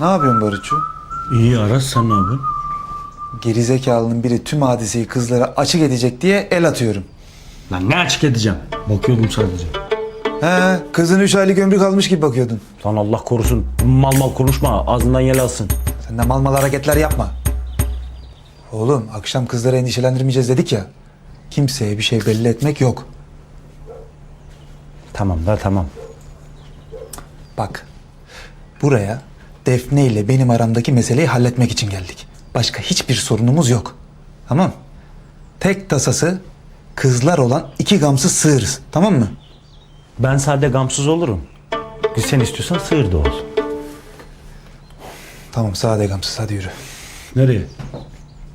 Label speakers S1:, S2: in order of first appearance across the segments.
S1: Ne yapıyorsun Barutçu?
S2: İyi Aras sen ne yapıyorsun?
S1: Gerizekalının biri tüm hadiseyi kızlara açık edecek diye el atıyorum.
S2: Lan ne açık edeceğim? Bakıyordum sadece.
S1: He, kızın üç aylık ömrü kalmış gibi bakıyordun.
S2: Lan Allah korusun. Mal mal konuşma. Ağzından yel alsın.
S1: Sen de mal mal hareketler yapma. Oğlum akşam kızları endişelendirmeyeceğiz dedik ya. Kimseye bir şey belli etmek yok.
S2: Tamam da tamam.
S1: Bak buraya Defne ile benim aramdaki meseleyi halletmek için geldik. Başka hiçbir sorunumuz yok. Tamam Tek tasası kızlar olan iki gamsız sığırız. Tamam mı?
S2: Ben sade gamsız olurum. Sen istiyorsan sığır da ol.
S1: Tamam sade gamsız hadi yürü.
S2: Nereye?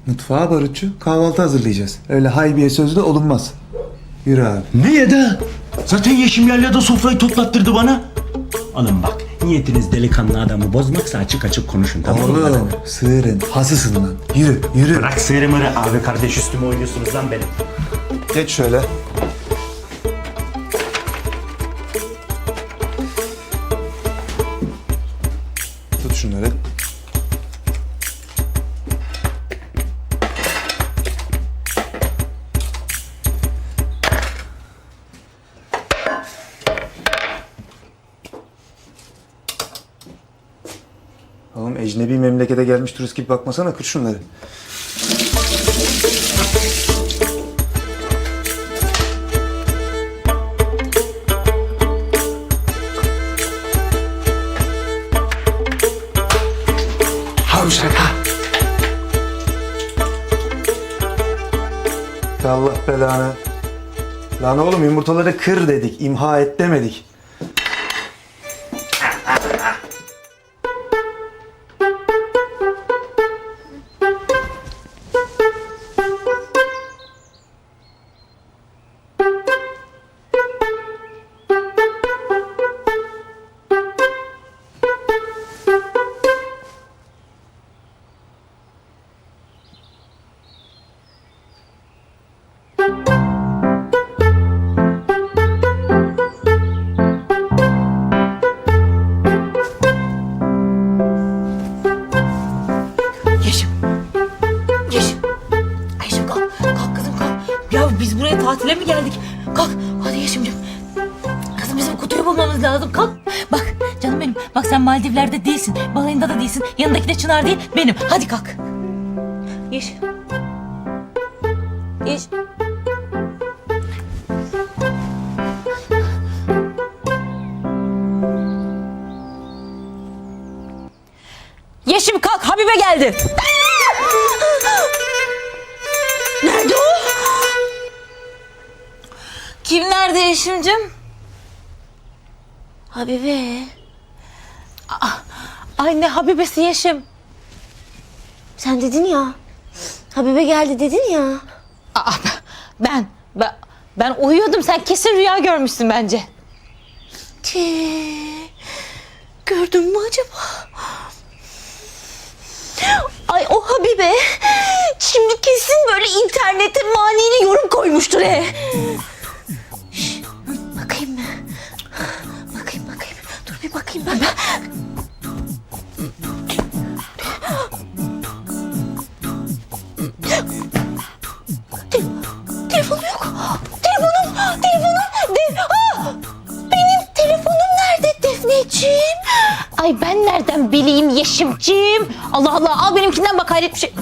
S1: Mutfağa barutçu kahvaltı hazırlayacağız. Öyle haybiye sözlü olunmaz. Yürü abi.
S2: Niye de? Zaten Yeşim Yalya da sofrayı toplattırdı bana. Hanım bak niyetiniz delikanlı adamı bozmaksa açık açık konuşun tamam mı?
S1: Oğlum sığırın hasısın lan. Yürü yürü.
S2: Bırak sığırı mırı abi kardeş üstüme oynuyorsunuz lan benim.
S1: Geç şöyle. Tut şunları. Ecnebi memlekete gelmiş turist gibi bakmasana kır şunları. Havşaka. Allah belanı. Lan oğlum yumurtaları kır dedik, imha et demedik.
S3: Balayında da değilsin. Yanındaki de Çınar değil. Benim. Hadi kalk. Yeşim. Yeşim. Yeşim kalk Habibe geldi. Nerede o? Kim nerede Yeşim'cim? Habibe. Aa, Ay ne Habibesi Yeşim.
S4: Sen dedin ya. Habibe geldi dedin ya.
S3: Aa, ben, ben, ben uyuyordum. Sen kesin rüya görmüşsün bence.
S4: Tee, Gördün mü acaba? Ay o Habibe. Şimdi kesin böyle internete manili yorum koymuştur he.
S3: Yeşim'ciğim? Allah Allah al benimkinden bak hayret bir şey.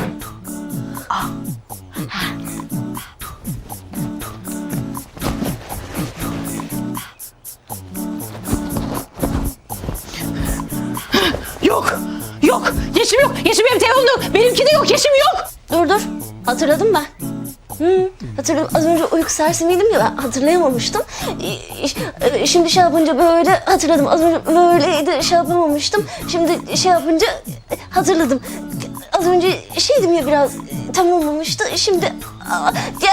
S3: Yok. Yok. Yeşim yok. Yeşim benim telefonum yok. Benimki de yok. Yeşim yok.
S4: Dur dur. Hatırladım ben. Hı, hatırladım. Az önce uyku sersemiydim ya ben hatırlayamamıştım. Ee, Şimdi şey yapınca böyle hatırladım. Az önce böyleydi şey yapamamıştım. Şimdi şey yapınca hatırladım. Az önce şeydim ya biraz tam olmamıştı. Şimdi aa, ya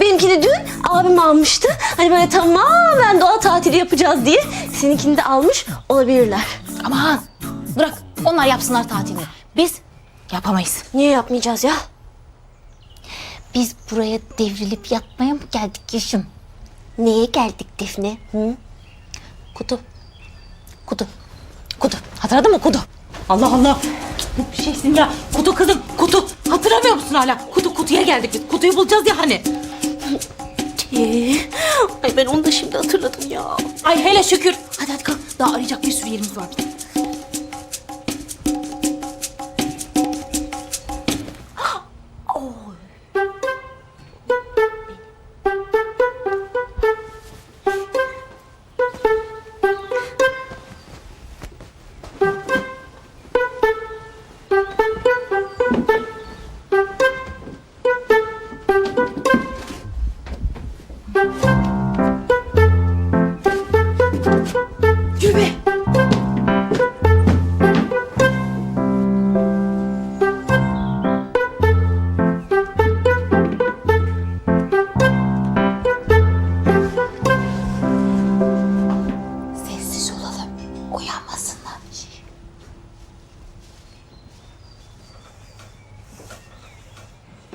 S4: benimki de dün abim almıştı. Hani böyle tamamen doğa tatili yapacağız diye. Seninkini de almış olabilirler.
S3: Aman bırak onlar yapsınlar tatilini. Biz yapamayız.
S4: Niye yapmayacağız ya?
S3: Biz buraya devrilip yatmaya mı geldik Yeşim?
S4: Neye geldik Defne? Hı?
S3: Kutu. Kutu. Kutu. Hatırladın mı kutu? Allah Allah. Gitmek bir şeysin ya. Kutu kızım kutu. Hatırlamıyor musun hala? Kutu kutuya geldik biz. Kutuyu bulacağız ya hani.
S4: Ee, ay ben onu da şimdi hatırladım ya.
S3: Ay hele şükür. Hadi hadi kalk. Daha arayacak bir sürü yerimiz var.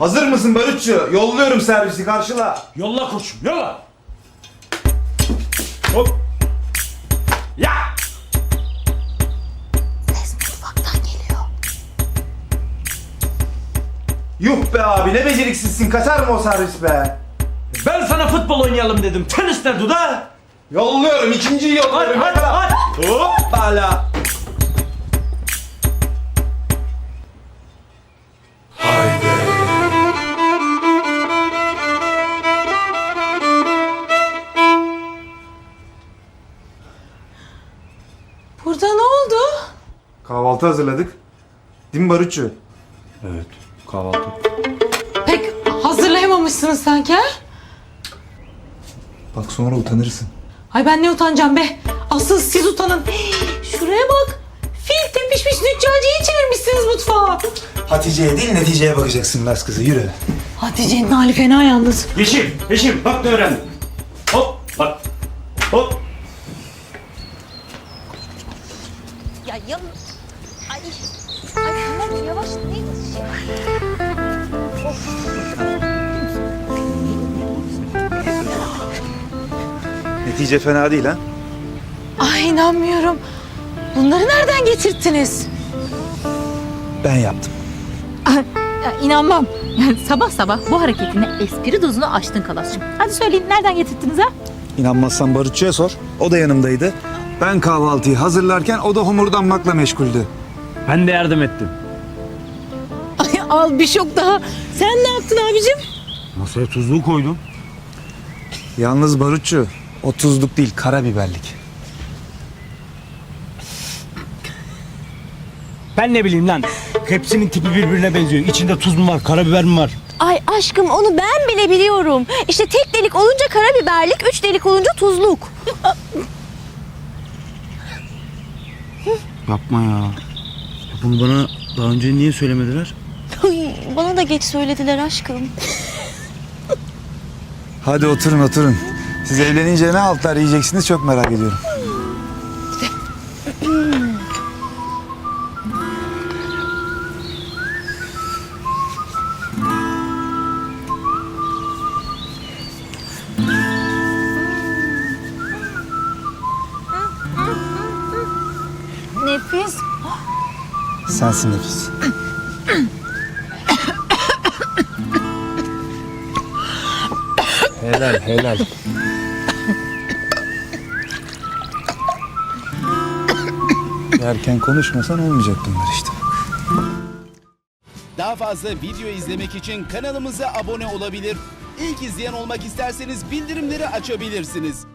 S5: Hazır mısın Barutçu? Yolluyorum servisi karşıla.
S2: Yolla koçum yolla. Hop. Ya.
S3: Ses mutfaktan geliyor.
S5: Yuh be abi ne beceriksizsin kaçar mı o servis be?
S2: Ben sana futbol oynayalım dedim. Tenis de duda.
S5: Yolluyorum ikinciyi yolluyorum.
S2: Hadi, hadi, hadi.
S5: Hoppala. Kahvaltı hazırladık. Değil mi Barutçu?
S2: Evet kahvaltı.
S3: Pek hazırlayamamışsınız sanki ha?
S1: Bak sonra utanırsın.
S3: Ay ben ne utanacağım be. Asıl siz utanın. Şuraya bak. Fil tepişmiş nüccacıyı çevirmişsiniz mutfağa.
S1: Hatice'ye değil neticeye bakacaksın Laz kızı yürü.
S3: Hatice'nin hali fena yalnız.
S2: Yeşim, Yeşim bak ne öğrendim. Hop bak. Hop.
S5: Netice fena değil ha.
S3: Ay inanmıyorum. Bunları nereden getirttiniz?
S1: Ben yaptım.
S6: Ya inanmam. Yani sabah sabah bu hareketine espri dozunu aştın Kalas'cığım. Hadi söyleyin nereden getirdiniz ha?
S1: İnanmazsan Barutçu'ya sor. O da yanımdaydı. Ben kahvaltıyı hazırlarken o da homurdanmakla meşguldü.
S2: Ben de yardım ettim.
S3: Al bir şok daha. Sen ne yaptın abicim?
S2: Masaya tuzluğu koydum.
S1: Yalnız Barutçu o tuzluk değil karabiberlik.
S2: Ben ne bileyim lan. Hepsinin tipi birbirine benziyor. İçinde tuz mu var, karabiber mi var?
S4: Ay aşkım onu ben bile biliyorum. İşte tek delik olunca karabiberlik, üç delik olunca tuzluk.
S2: Yapma ya. Bunu bana daha önce niye söylemediler?
S4: Bana da geç söylediler aşkım.
S1: Hadi oturun oturun. Siz evlenince ne altlar yiyeceksiniz çok merak ediyorum.
S3: Nefis.
S1: Sensin nefis. Helal helal. Yerken konuşmasan olmayacak bunlar işte.
S7: Daha fazla video izlemek için kanalımıza abone olabilir. İlk izleyen olmak isterseniz bildirimleri açabilirsiniz.